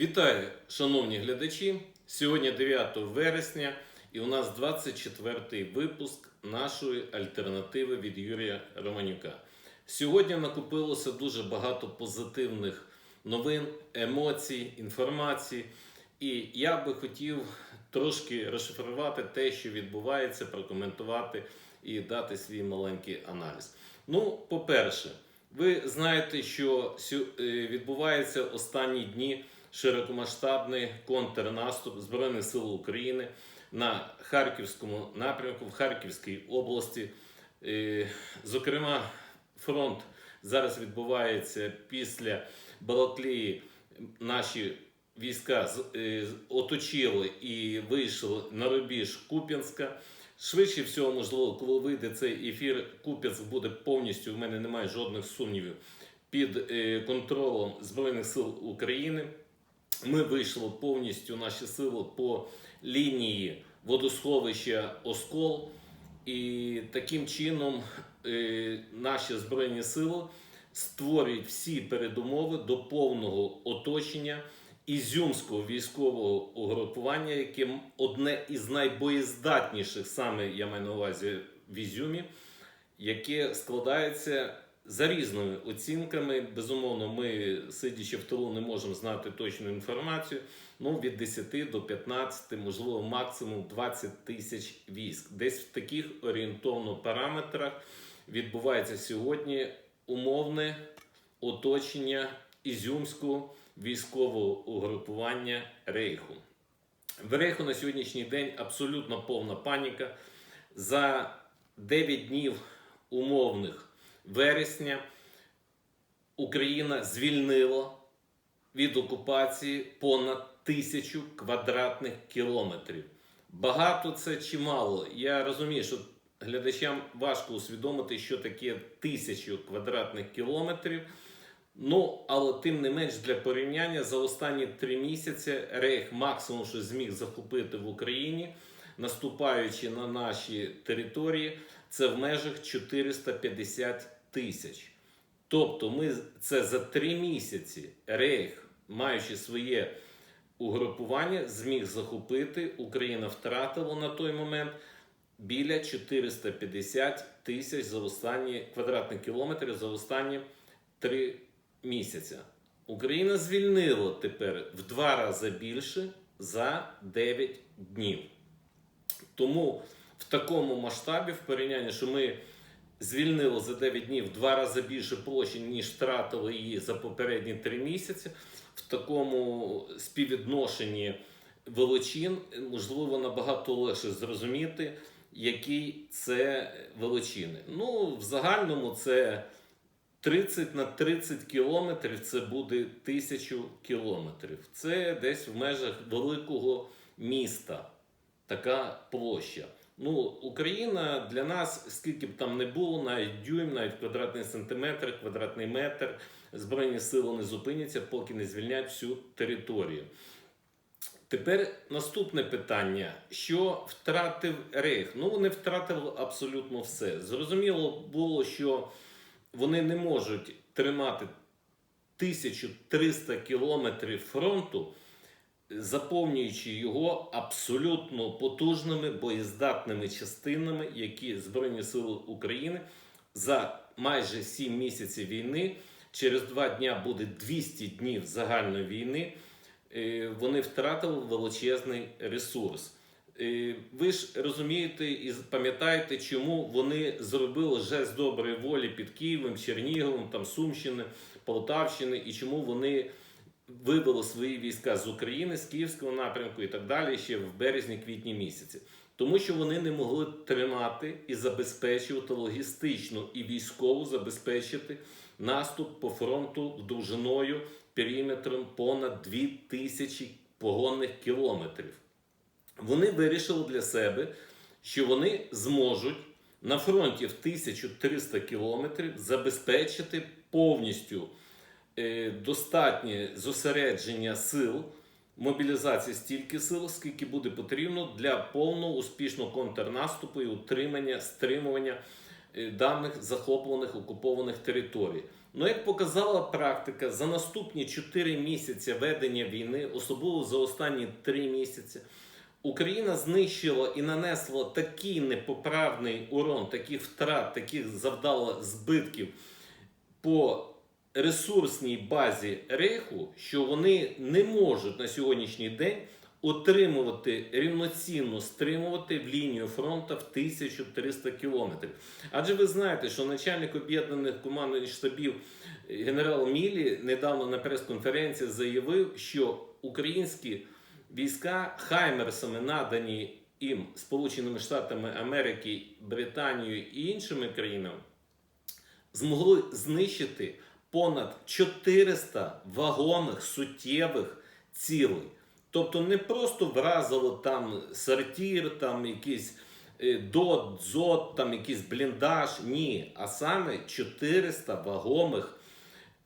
Вітаю, шановні глядачі! Сьогодні 9 вересня і у нас 24-й випуск нашої альтернативи від Юрія Романюка. Сьогодні накопилося дуже багато позитивних новин, емоцій, інформації. І я би хотів трошки розшифрувати те, що відбувається, прокоментувати і дати свій маленький аналіз. Ну, по-перше, ви знаєте, що е, відбувається останні дні широкомасштабний контрнаступ Збройних сил України на Харківському напрямку в Харківській області. Зокрема, фронт зараз відбувається після Балаклії. Наші війська е, оточили і вийшли на рубіж Куп'янська. Швидше всього, можливо, коли вийде цей ефір, Куп'янськ буде повністю, в мене немає жодних сумнівів, під е, контролем Збройних сил України. Ми вийшли повністю наші сили по лінії водосховища Оскол, і таким чином е, наші збройні сили створюють всі передумови до повного оточення ізюмського військового угрупування, яке одне із найбоєздатніших, саме я маю на увазі в Ізюмі, яке складається за різними оцінками. Безумовно, ми, сидячи в тилу, не можемо знати точну інформацію. Ну, від 10 до 15, можливо, максимум 20 тисяч військ. Десь в таких орієнтовно параметрах відбувається сьогодні умовне оточення ізюмського військового угрупування Рейху. В Рейху на сьогоднішній день абсолютно повна паніка. За 9 днів умовних вересня Україна звільнила від окупації понад тисячу квадратних кілометрів. Багато це чи мало? Я розумію, що глядачам важко усвідомити, що таке тисячу квадратних кілометрів. Ну, але тим не менш для порівняння за останні три місяці Рейх максимум, що зміг захопити в Україні, наступаючи на наші території, це в межах 450 тисяч. Тобто, ми це за три місяці Рейх, маючи своє угрупування, зміг захопити. Україна втратила на той момент біля 450 тисяч за останні квадратних кілометрів за останні три місяця. Україна звільнила тепер в два рази більше за 9 днів. Тому в такому масштабі, в порівнянні, що ми звільнили за 9 днів два рази більше площі, ніж втратили її за попередні 3 місяці, в такому співвідношенні величин, можливо, набагато легше зрозуміти, які це величини. Ну, в загальному це 30 на 30 кілометрів це буде тисячу кілометрів. Це десь в межах великого міста. Така площа. Ну, Україна для нас, скільки б там не було, навіть дюйм, навіть квадратний сантиметр, квадратний метр, Збройні сили не зупиняться, поки не звільнять всю територію. Тепер наступне питання: що втратив Рейх? Ну, вони втратили абсолютно все. Зрозуміло було, що вони не можуть тримати 1300 кілометрів фронту, заповнюючи його абсолютно потужними боєздатними частинами, які Збройні Сили України за майже 7 місяців війни, через 2 дня буде 200 днів загальної війни. е, Вони втратили величезний ресурс. Е, Ви ж розумієте і пам'ятаєте, чому вони зробили жест доброї волі під Києвом, Черніговом, там Сумщини, Полтавщини, і чому вони вивели свої війська з України, з Київського напрямку і так далі ще в березні-квітні місяці. Тому що вони не могли тримати і забезпечувати логістично і військово забезпечити наступ по фронту довжиною периметром понад 2000 погонних кілометрів вони вирішили для себе, що вони зможуть на фронті в 1300 кілометрів забезпечити повністю достатнє зосередження сил, мобілізації стільки сил, скільки буде потрібно для повного успішного контрнаступу і утримання, стримування е, даних захоплених окупованих територій. Ну, як показала практика, за наступні 4 місяці ведення війни, особливо за останні 3 місяці, Україна знищила і нанесла такий непоправний урон, таких втрат, таких завдала збитків по ресурсній базі рейху, що вони не можуть на сьогоднішній день отримувати рівноцінно стримувати в лінію фронту в 1300 кілометрів. Адже ви знаєте, що начальник об'єднаних командних штабів е, генерал Мілі недавно на прес-конференції заявив, що українські війська Хаймерсами надані їм Сполученими Штатами Америки, Британією і іншими країнами, змогли знищити понад 400 вагомих суттєвих цілей. Тобто не просто вразило там сортір, там якийсь е, дот, дзот, там якийсь бліндаж. Ні, а саме 400 вагомих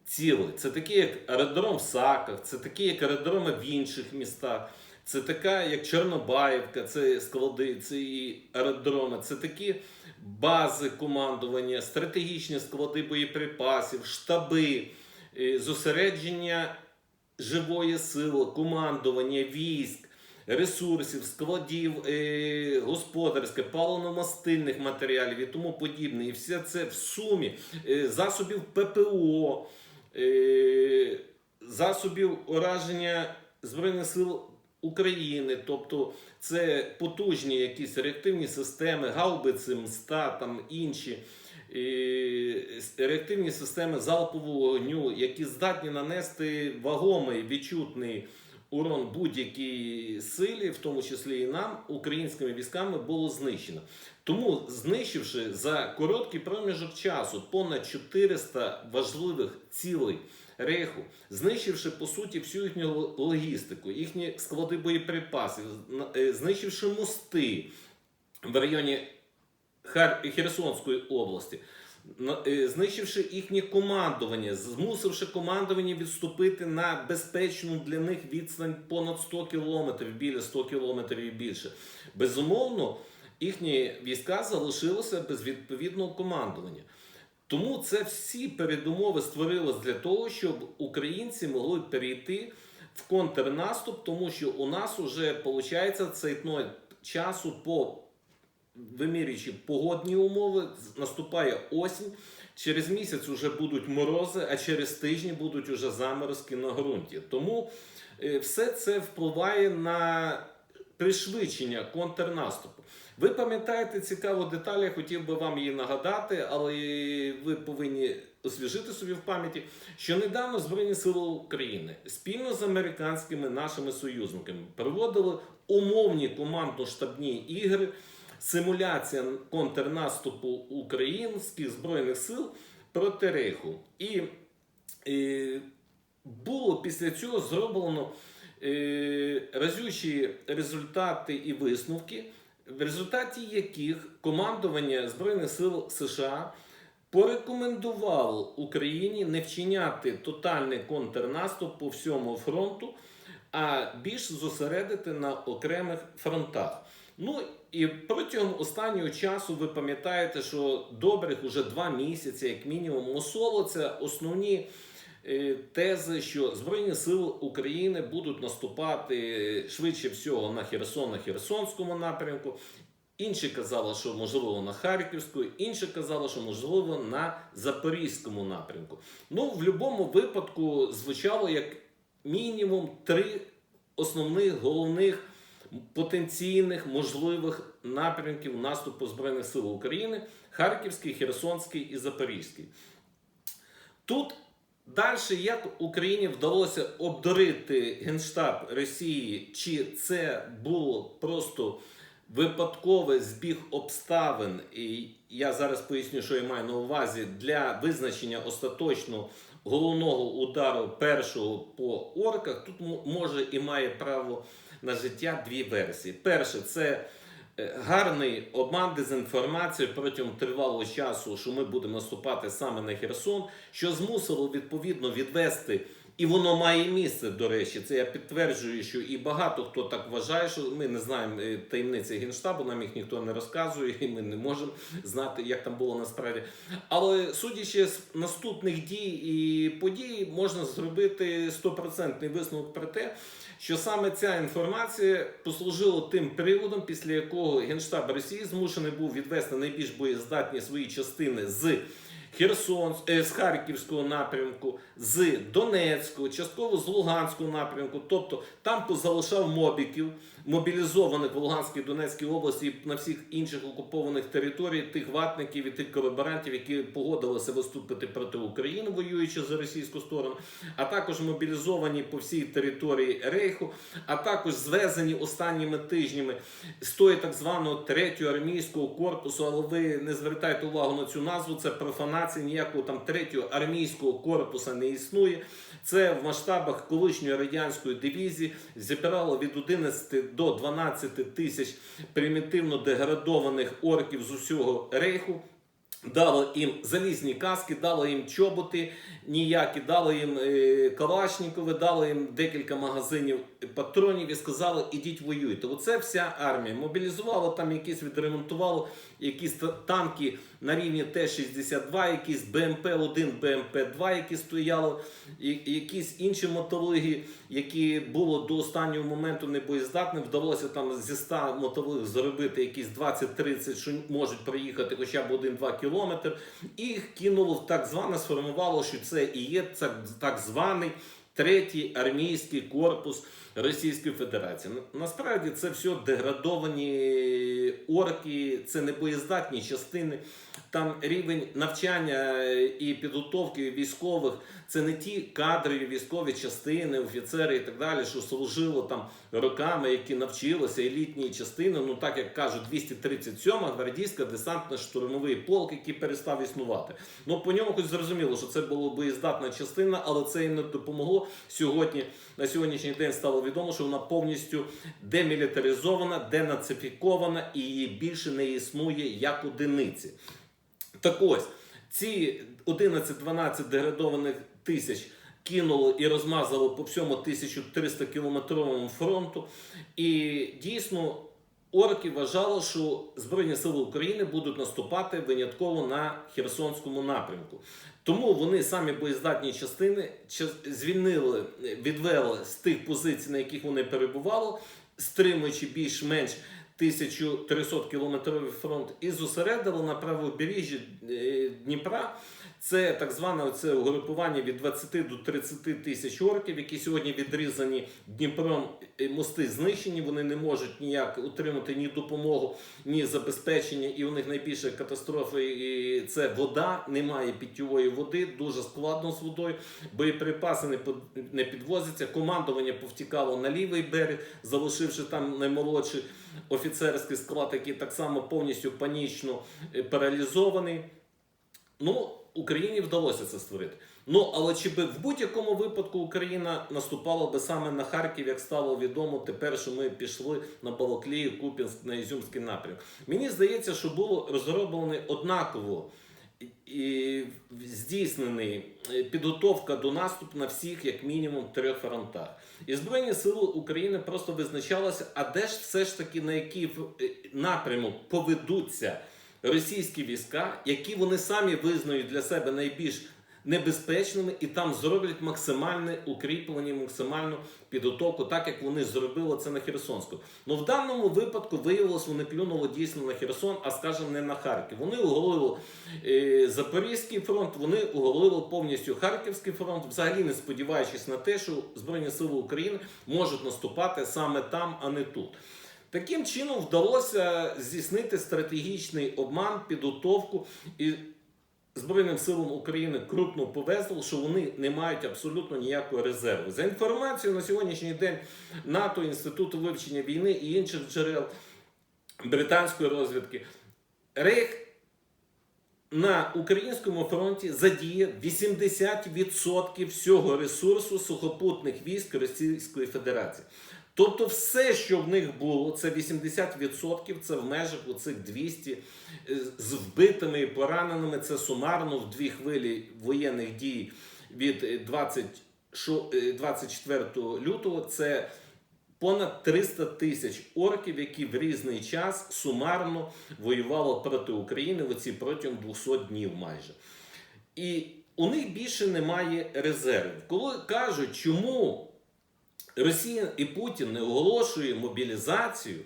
цілей. Це такі, як аеродром в Саках, це такі, як аеродроми в інших містах. Це така, як Чорнобаївка, це склади, це і аеродроми, це такі бази командування, стратегічні склади боєприпасів, штаби, е, зосередження живої сили, командування, військ, ресурсів, складів е, господарських, паливно-мастильних матеріалів і тому подібне. І все це в сумі е, засобів ППО, засобів ураження Збройних сил України, тобто це потужні якісь реактивні системи, гаубиці, МСТА, там інші реактивні системи залпового вогню, які здатні нанести вагомий відчутний урон будь-якій силі, в тому числі і нам, українськими військами, було знищено. Тому, знищивши за короткий проміжок часу понад 400 важливих цілей рейху, знищивши по суті всю їхню логістику, їхні склади боєприпасів, е, знищивши мости в районі Херсонської області, е, знищивши їхнє командування, змусивши командування відступити на безпечну для них відстань понад 100 кілометрів, біля 100 кілометрів і більше. Безумовно, їхні війська залишилися без відповідного командування. Тому це всі передумови створилось для того, щоб українці могли перейти в контрнаступ, тому що у нас вже виходить цейтно часу по вимірюючи погодні умови, наступає осінь. Через місяць вже будуть морози, а через тижні будуть уже заморозки на ґрунті. Тому е, все це впливає на пришвидшення контрнаступу. Ви пам'ятаєте цікаву деталь, я хотів би вам її нагадати, але ви повинні освіжити собі в пам'яті, що недавно Збройні Сили України спільно з американськими нашими союзниками проводили умовні командно-штабні ігри, симуляція контрнаступу українських збройних сил проти Рейху. І е, було після цього зроблено е, разючі результати і висновки, в результаті яких командування Збройних сил США порекомендувало Україні не вчиняти тотальний контрнаступ по всьому фронту, а більш зосередити на окремих фронтах. Ну і протягом останнього часу ви пам'ятаєте, що добрих уже два місяці, як мінімум, мусолиться основні е, тези, що Збройні Сили України будуть наступати швидше всього на Херсон, на Херсонському напрямку. Інші казали, що можливо на Харківську, інші казали, що можливо на Запорізькому напрямку. Ну, в будь-якому випадку звучало як мінімум три основних головних потенційних можливих напрямків наступу Збройних сил України: Харківський, Херсонський і Запорізький. Тут далі, як Україні вдалося обдурити Генштаб Росії, чи це було просто випадковий збіг обставин, і я зараз поясню, що я маю на увазі для визначення остаточного головного удару першого по орках, тут може і має право на життя дві версії. Перше, це гарний обман, дезінформації протягом тривалого часу, що ми будемо наступати саме на Херсон, що змусило відповідно відвести І воно має місце, до речі. Це я підтверджую, що і багато хто так вважає, що ми не знаємо е, таємниці Генштабу, нам їх ніхто не розказує, і ми не можемо знати, як там було насправді. Але судячи з наступних дій і подій, можна зробити стопроцентний висновок про те, що саме ця інформація послужила тим приводом, після якого Генштаб Росії змушений був відвести найбільш боєздатні свої частини з Херсон, е, з Харківського напрямку, з Донецького, частково з Луганського напрямку. Тобто там позалишав мобіків, мобілізованих в Луганській Донецькій області і на всіх інших окупованих територіях, тих ватників і тих колаборантів, які погодилися виступити проти України, воюючи за російську сторону, а також мобілізовані по всій території Рейху, а також звезені останніми тижнями з тої так званого третього армійського корпусу. Але ви не звертайте увагу на цю назву. Це профанація. Ніякого там третього армійського корпуса не існує. Це в масштабах колишньої радянської дивізії зібрало від 11 до 12 тисяч примітивно деградованих орків з усього рейху. Дало їм залізні каски, дало їм чоботи ніякі, дало їм е, дало їм декілька магазинів патронів і сказали, ідіть воюйте. Оце вся армія. Мобілізувало там якісь, відремонтувало якісь танки на рівні Т-62, якісь БМП-1, БМП-2, які стояли, і, якісь інші мотолиги, які було до останнього моменту небоєздатним. Вдалося там зі 100 мотолиг зробити якісь 20-30, що можуть проїхати хоча б 1-2 кілометри. І їх кинуло в так зване, сформувало, що це і є так, так званий третій армійський корпус Російської Федерації. Насправді це все деградовані орки, це небоєздатні частини. Там рівень навчання і підготовки військових це не ті кадрові військові частини, офіцери і так далі, що служило там роками, які навчилися елітні частини. Ну так як кажуть, 237-ма гвардійська десантно-штурмовий полк, який перестав існувати. Ну по ньому хоч зрозуміло, що це була боєздатна частина, але це їм не допомогло сьогодні. На сьогоднішній день стало відомо, що вона повністю демілітаризована, денацифікована і її більше не існує як одиниці. Так ось, ці 11-12 деградованих тисяч кинуло і розмазало по всьому 1300 кілометровому фронту. І дійсно орки вважали, що Збройні Сили України будуть наступати винятково на Херсонському напрямку. Тому вони самі боєздатні частини ча- звільнили, відвели з тих позицій, на яких вони перебували, стримуючи більш-менш 1300 кілометровий фронт і зосередили на правобережжі е, Дніпра. Це так зване оце угрупування від 20 до 30 тисяч орків, які сьогодні відрізані Дніпром. е, Мости знищені, вони не можуть ніяк отримати ні допомогу, ні забезпечення. І у них найбільша катастрофа і це вода. Немає питьової води, дуже складно з водою. Боєприпаси не підвозяться. Командування повтікало на лівий берег, залишивши там наймолодший офіцерський склад, який так само повністю панічно е, паралізований. Ну, Україні вдалося це створити. Ну, але чи би в будь-якому випадку Україна наступала би саме на Харків, як стало відомо тепер, що ми пішли на Балаклію, Купінськ, на Ізюмський напрямок. Мені здається, що було розроблений однаково і здійснений е, підготовка до наступу на всіх, як мінімум, трьох фронтах. І Збройні Сили України просто визначалися, а де ж все ж таки на який е, напрямок поведуться російські війська, які вони самі визнають для себе найбільш небезпечними, і там зроблять максимальне укріплення, максимальну підготовку, так як вони зробили це на Херсонську. Ну в даному випадку виявилось, вони клюнули дійсно на Херсон, а скажімо, не на Харків. Вони оголили е, Запорізький фронт, вони оголили повністю Харківський фронт, взагалі не сподіваючись на те, що Збройні Сили України можуть наступати саме там, а не тут. Таким чином вдалося здійснити стратегічний обман, підготовку і Збройним силам України крупно повезло, що вони не мають абсолютно ніякого резерву. За інформацією на сьогоднішній день НАТО, Інституту вивчення війни і інших джерел британської розвідки, Рейх на українському фронті задіє 80% всього ресурсу сухопутних військ Російської Федерації. Тобто, все, що в них було, це 80%, це в межах оцих 200 е, з вбитими і пораненими. Це сумарно в дві хвилі воєнних дій від е, що е, 24 лютого це понад 300 тисяч орків, які в різний час сумарно воювали проти України в оці протягом 200 днів майже. І у них більше немає резервів. Коли кажуть, чому Росія і Путін не оголошує мобілізацію,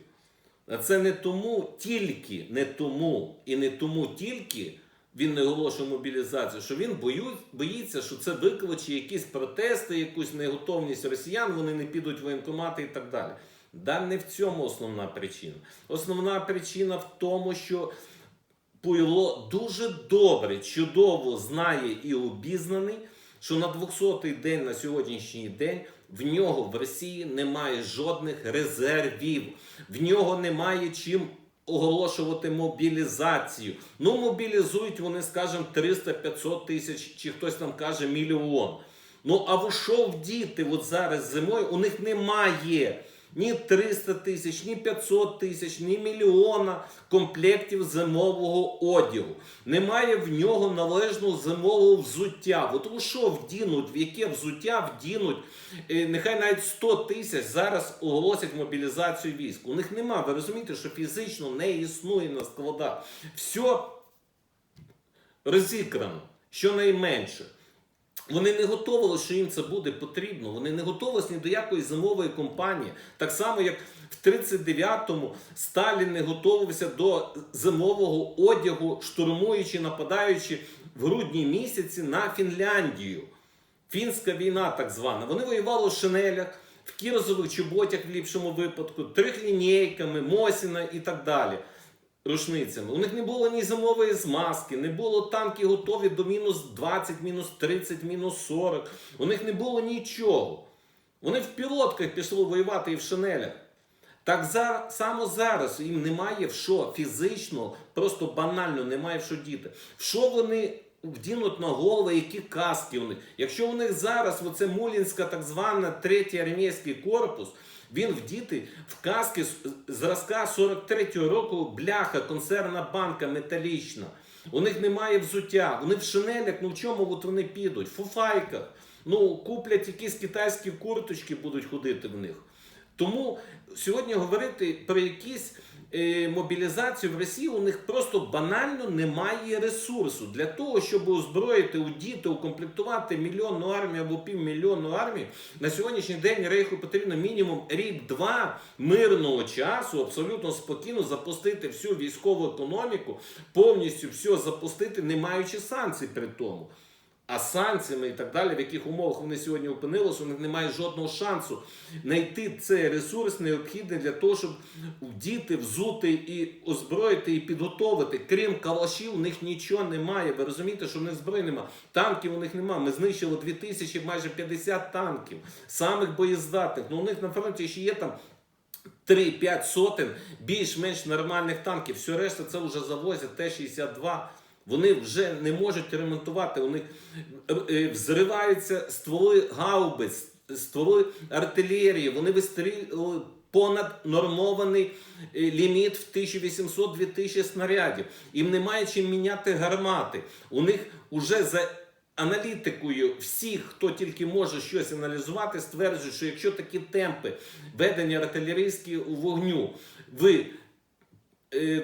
це не тому тільки, не тому і не тому тільки він не оголошує мобілізацію, що він бою, боїться, що це викличе якісь протести, якусь неготовність росіян, вони не підуть в воєнкомати і так далі. Да не в цьому основна причина. Основна причина в тому, що Пуйло дуже добре, чудово знає і обізнаний, що на 200-й день на сьогоднішній день в нього в Росії немає жодних резервів, в нього немає чим оголошувати мобілізацію. Ну, мобілізують вони, скажімо, 300-500 тисяч, чи хтось там каже мільйон. Ну, а в що вдіти от зараз зимою? У них немає ні 300 тисяч, ні 500 тисяч, ні мільйона комплектів зимового одягу. Немає в нього належного зимового взуття. От у що вдінуть, в яке взуття вдінуть, е, нехай навіть 100 тисяч зараз оголосять мобілізацію військ. У них нема. Ви розумієте, що фізично не існує на складах. Все розікрано, щонайменше. Вони не готували, що їм це буде потрібно. Вони не готувалися ні до якої зимової кампанії. Так само, як в 39-му Сталін не готувався до зимового одягу, штурмуючи, нападаючи в грудні місяці на Фінляндію. Фінська війна, так звана. Вони воювали в шинелях, в кірзових чоботях в ліпшому випадку, трихлінійками, Мосіна і так далі рушницями. У них не було ні зимової змазки, не було танки готові до мінус 20, мінус 30, мінус 40. У них не було нічого. Вони в пілотках пішли воювати і в шинелях. Так за, само зараз їм немає в що фізично, просто банально немає в що діти. В що вони вдінуть на голови, які каски у них? Якщо у них зараз оце Мулінська так звана третій армійський корпус, він вдіти в каски зразка 43-го року бляха, консервна банка металічна. У них немає взуття, вони в шинелях, ну в чому от вони підуть? В фуфайках. Ну, куплять якісь китайські курточки, будуть ходити в них. Тому сьогодні говорити про якісь мобілізацію в Росії у них просто банально немає ресурсу для того, щоб озброїти, удіти, укомплектувати мільйонну армію або півмільйонну армію. На сьогоднішній день рейху потрібно мінімум рік-два мирного часу, абсолютно спокійно запустити всю військову економіку, повністю все запустити, не маючи санкцій при тому. А санкціями і так далі, в яких умовах вони сьогодні опинилися, у них немає жодного шансу знайти цей ресурс необхідний для того, щоб вдіти, взути і озброїти і підготовити. Крім калашів, у них нічого немає. Ви розумієте, що в них зброї немає. Танків у них немає. Ми знищили 2000, майже 50 танків, самих боєздатних. Ну у них на фронті ще є там 3-5 сотень більш-менш нормальних танків. Все решта це вже завозять Т-62. Вони вже не можуть ремонтувати. У них е, е, взриваються стволи гаубиць, стволи артилерії. Вони вистрілили понад нормований е, ліміт в 1800-2000 снарядів. Їм немає чим міняти гармати. У них уже за аналітикою всіх, хто тільки може щось аналізувати, стверджують, що якщо такі темпи ведення артилерійського вогню в е,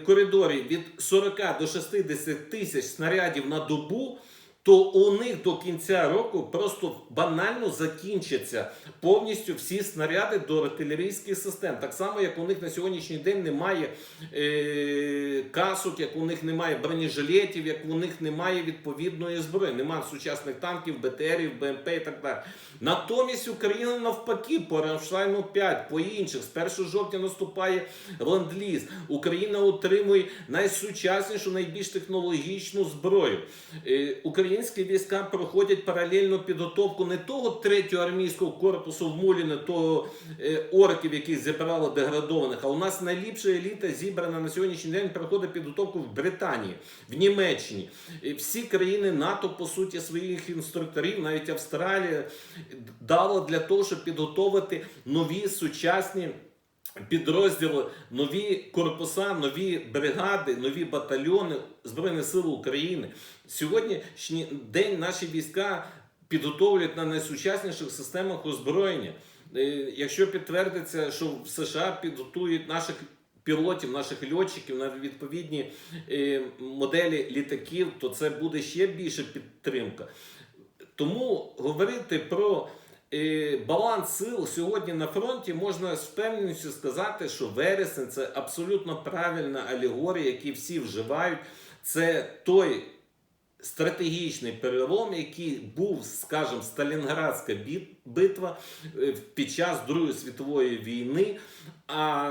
коридорі від 40 до 60 тисяч снарядів на добу, то у них до кінця року просто банально закінчаться повністю всі снаряди до артилерійських систем. Так само, як у них на сьогоднішній день немає е, касок, як у них немає бронежилетів, як у них немає відповідної зброї, немає сучасних танків, БТРів, БМП і так далі. Натомість Україна навпаки по Рамштайну 5, по інших з 1 жовтня наступає ленд-ліз. Україна отримує найсучаснішу, найбільш технологічну зброю. Е, Українські війська проходять паралельну підготовку не того третього армійського корпусу в Муліне, того е, орків, які зібрали деградованих. А у нас найліпша еліта зібрана на сьогоднішній день проходить підготовку в Британії, в Німеччині. Всі країни НАТО, по суті, своїх інструкторів, навіть Австралія, дала для того, щоб підготовити нові сучасні. Підрозділи, нові корпуса, нові бригади, нові батальйони Збройних сил України. Сьогоднішній день наші війська підготовлюють на найсучасніших системах озброєння. Е, Якщо підтвердиться, що в США підготують наших пілотів, наших льотчиків на відповідні е, моделі літаків, то це буде ще більше підтримка. Тому говорити про баланс сил сьогодні на фронті можна з впевненістю сказати, що вересень це абсолютно правильна алегорія, які всі вживають. Це той стратегічний перелом, який був, скажімо, Сталінградська битва е, під час Другої світової війни. А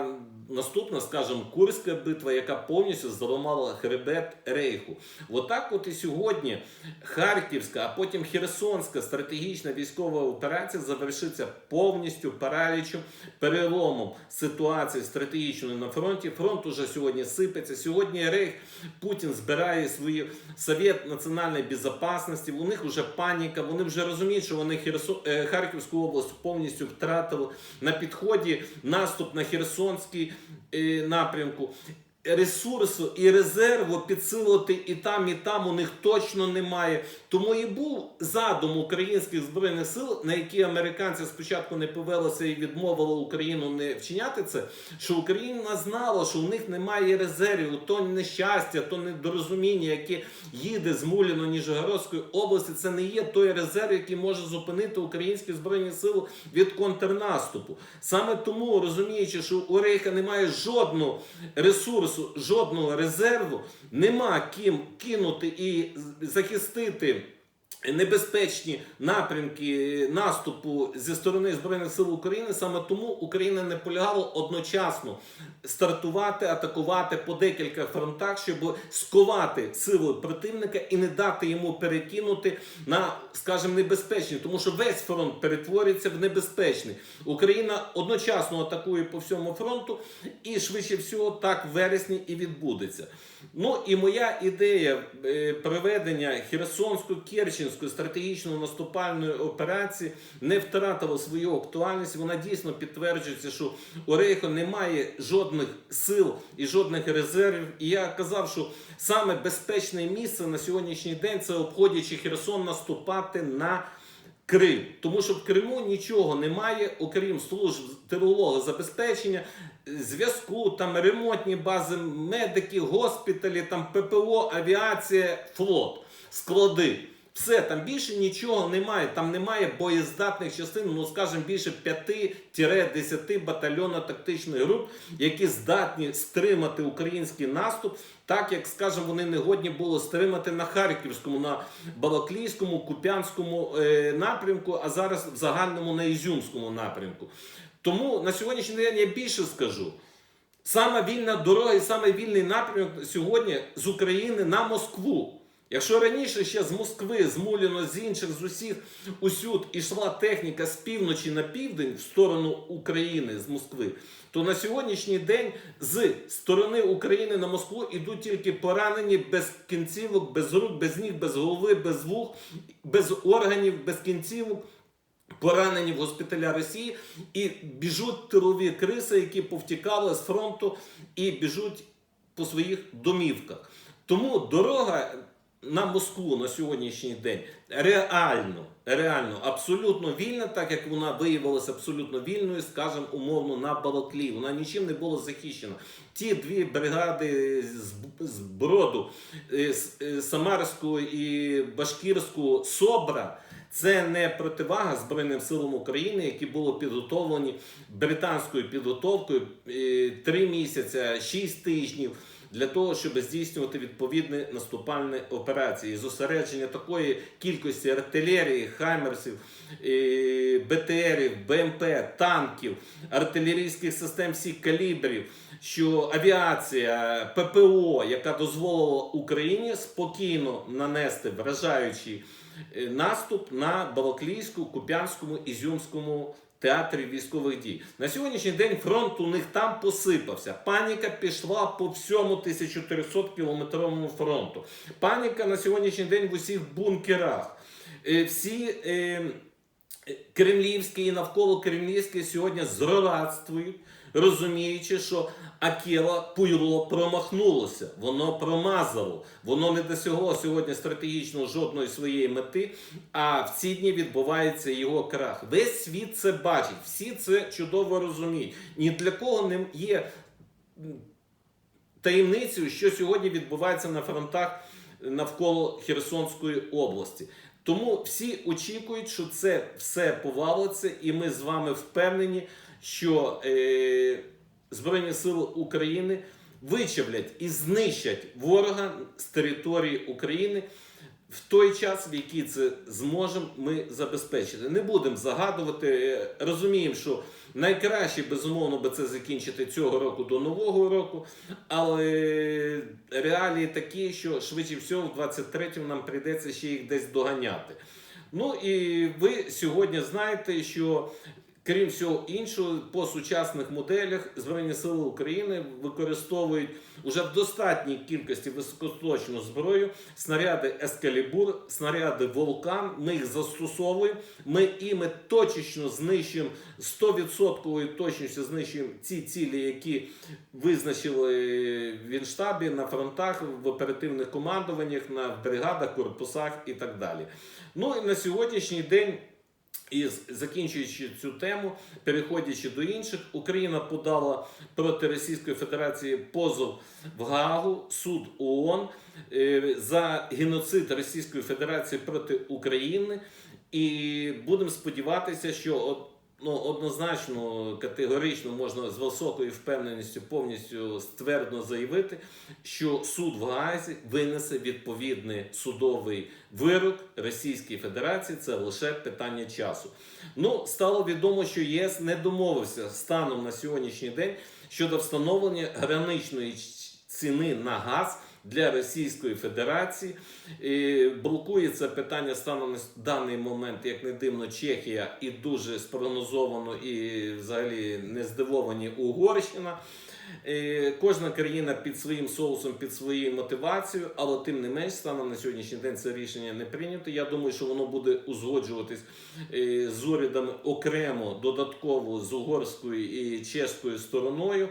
наступна, скажімо, Курська битва, яка повністю зламала хребет Рейху. Отак, от і сьогодні Харківська, а потім Херсонська стратегічна військова операція завершиться повністю паралічем, переломом ситуації стратегічної на фронті. Фронт уже сьогодні сипеться. Сьогодні Рейх Путін збирає свої Совет національної безпечності. У них вже паніка. Вони вже розуміють, що вони Херсо... е, Харківську область повністю втратили на підході наступ на Херсонський напрямку. Ресурсу і резерву підсилити і там, і там у них точно немає. Тому і був задум українських збройних сил, на які американці спочатку не повелися і відмовили Україну не вчиняти це. Що Україна знала, що у них немає резервів, то нещастя, то недорозуміння, яке їде з Муліно Ніжегородської області. Це не є той резерв, який може зупинити українські збройні сили від контрнаступу. Саме тому, розуміючи, що у Рейха немає жодного ресурсу, жодного резерву, нема ким кинути і захистити. Небезпечні напрямки наступу зі сторони Збройних сил України саме тому Україна не полягала одночасно стартувати, атакувати по декілька фронтах, щоб сковати силу противника і не дати йому перекинути на, скажімо, небезпечні, тому що весь фронт перетворюється в небезпечний. Україна одночасно атакує по всьому фронту, і швидше всього так в вересні і відбудеться. Ну і моя ідея е, проведення Херсонсько-Керченської стратегічної наступальної операції не втратила свою актуальність. Вона дійсно підтверджується, що у Рейху немає жодних сил і жодних резервів. І я казав, що саме безпечне місце на сьогоднішній день це обходячи Херсон наступати на. Крим, тому що в Криму нічого немає, окрім служб тилового забезпечення, зв'язку, там ремонтні бази, медики, госпіталі, там ППО, авіація, флот, склади. Все, там більше нічого немає. Там немає боєздатних частин, ну скажімо, більше 5-10 батальйонів тактичних груп, які здатні стримати український наступ, так як, скажімо, вони не годні було стримати на Харківському, на Балаклійському, Куп'янському е, напрямку, а зараз в загальному на Ізюмському напрямку. Тому на сьогоднішній день я більше скажу. Саме вільна дорога і саме вільний напрямок сьогодні з України на Москву. Якщо раніше ще з Москви, з Муліно, з інших, з усіх усюд ішла техніка з півночі на південь в сторону України з Москви, то на сьогоднішній день з сторони України на Москву йдуть тільки поранені без кінцівок, без рук, без ніг, без голови, без вух, без органів, без кінцівок. Поранені в госпіталя Росії і біжуть тилові криси, які повтікали з фронту і біжуть по своїх домівках. Тому дорога на Москву на сьогоднішній день реально, реально абсолютно вільна, так як вона виявилася абсолютно вільною, скажімо, умовно на Балаклі. Вона нічим не була захищена. Ті дві бригади з, з Броду, е, е, Самарську і Башкірську Собра. Це не противага Збройним силам України, які були підготовлені британською підготовкою е, три місяці, шість тижнів для того, щоб здійснювати відповідні наступальні операції. Зосередження такої кількості артилерії, хаймерсів, е, БТРів, БМП, танків, артилерійських систем всіх калібрів, що авіація, ППО, яка дозволила Україні спокійно нанести вражаючий е, наступ на Балаклійську, Куп'янському, Ізюмському театрі військових дій. На сьогоднішній день фронт у них там посипався. Паніка пішла по всьому 1300 кілометровому фронту. Паніка на сьогоднішній день в усіх бункерах. Е, Всі е, кремлівські і навколо кремлівські сьогодні злорадствують. Розуміючи, що Акела Пуйло промахнулося, воно промазало, воно не досягло сьогодні стратегічно жодної своєї мети. А в ці дні відбувається його крах. Весь світ це бачить, всі це чудово розуміють. Ні для кого не є таємницею, що сьогодні відбувається на фронтах навколо Херсонської області. Тому всі очікують, що це все повалиться, і ми з вами впевнені, що е, Збройні Сили України вичавлять і знищать ворога з території України в той час, в який це зможемо ми забезпечити. Не будемо загадувати. Розуміємо, що найкраще безумовно би це закінчити цього року до нового року, але реалії такі, що швидше всього в 23-му нам прийдеться ще їх десь доганяти. Ну і ви сьогодні знаєте, що крім всього іншого, по сучасних моделях Збройні Сили України використовують уже в достатній кількості високоточну зброю, снаряди Ескалібур, снаряди Волкан. Ми їх застосовуємо. Ми іми точечно знищуємо 100% точністю знищуємо ці цілі, які визначили в Генштабі, на фронтах, в оперативних командуваннях, на бригадах, корпусах і так далі. Ну і на сьогоднішній день. І закінчуючи цю тему, переходячи до інших, Україна подала проти Російської Федерації позов в Гаагу, суд ООН е, за геноцид Російської Федерації проти України. І будемо сподіватися, що ну, однозначно, категорично можна з високою впевненістю повністю ствердно заявити, що суд в Гаазі винесе відповідний судовий вирок Російській Федерації. Це лише питання часу. Ну, стало відомо, що ЄС не домовився станом на сьогоднішній день щодо встановлення граничної ціни на газ. Для Російської Федерації І Блокується питання станом на даний момент, як не дивно, Чехія і дуже спрогнозовано і взагалі не здивовані Угорщина. Е, Кожна країна під своїм соусом, під своєю мотивацією, але тим не менш, станом на сьогоднішній день це рішення не прийнято. Я думаю, що воно буде узгоджуватись е, з урядами окремо, додатково з угорською і чеською стороною.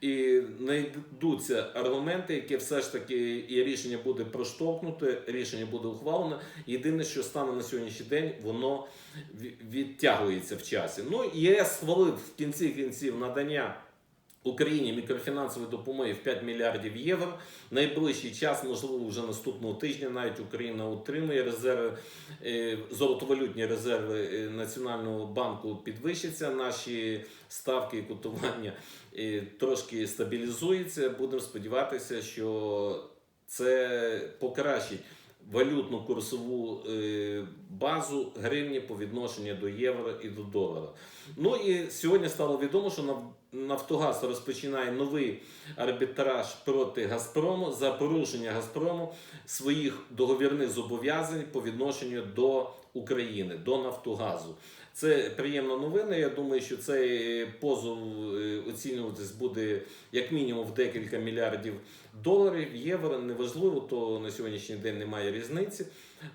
І знайдуться аргументи, які все ж таки і рішення буде проштовхнуте, рішення буде ухвалено. Єдине, що станом на сьогоднішній день воно відтягується в часі. Ну ЄС схвалив в кінці кінців надання. Україні мікрофінансової допомоги в 5 мільярдів євро. Найближчий час, можливо, вже наступного тижня, навіть Україна отримує резерви, е, золотовалютні резерви е, Національного банку підвищаться. Наші ставки і котування е, трошки стабілізуються. Будемо сподіватися, що це покращить валютну курсову е, базу гривні по відношенню до євро і до долара. Ну і сьогодні стало відомо, що Нафтогаз розпочинає новий арбітраж проти Газпрому за порушення Газпрому своїх договірних зобов'язань по відношенню до України, до Нафтогазу. Це приємна новина. Я думаю, що цей позов е, оцінюватись буде як мінімум в декілька мільярдів доларів, євро. Неважливо, то на сьогоднішній день немає різниці.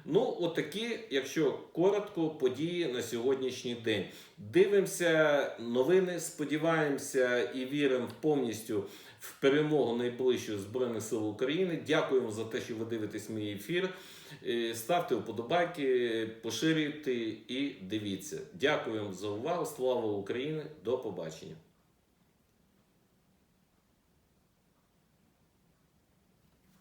Ну, отакі, якщо коротко, події на сьогоднішній день. Дивимося новини, сподіваємося і віримо повністю в перемогу найближчої Збройних сил України. Дякуємо за те, що ви дивитесь мій ефір. Е, Ставте вподобайки, поширюйте і дивіться. Дякуємо за увагу. Слава Україні! До побачення!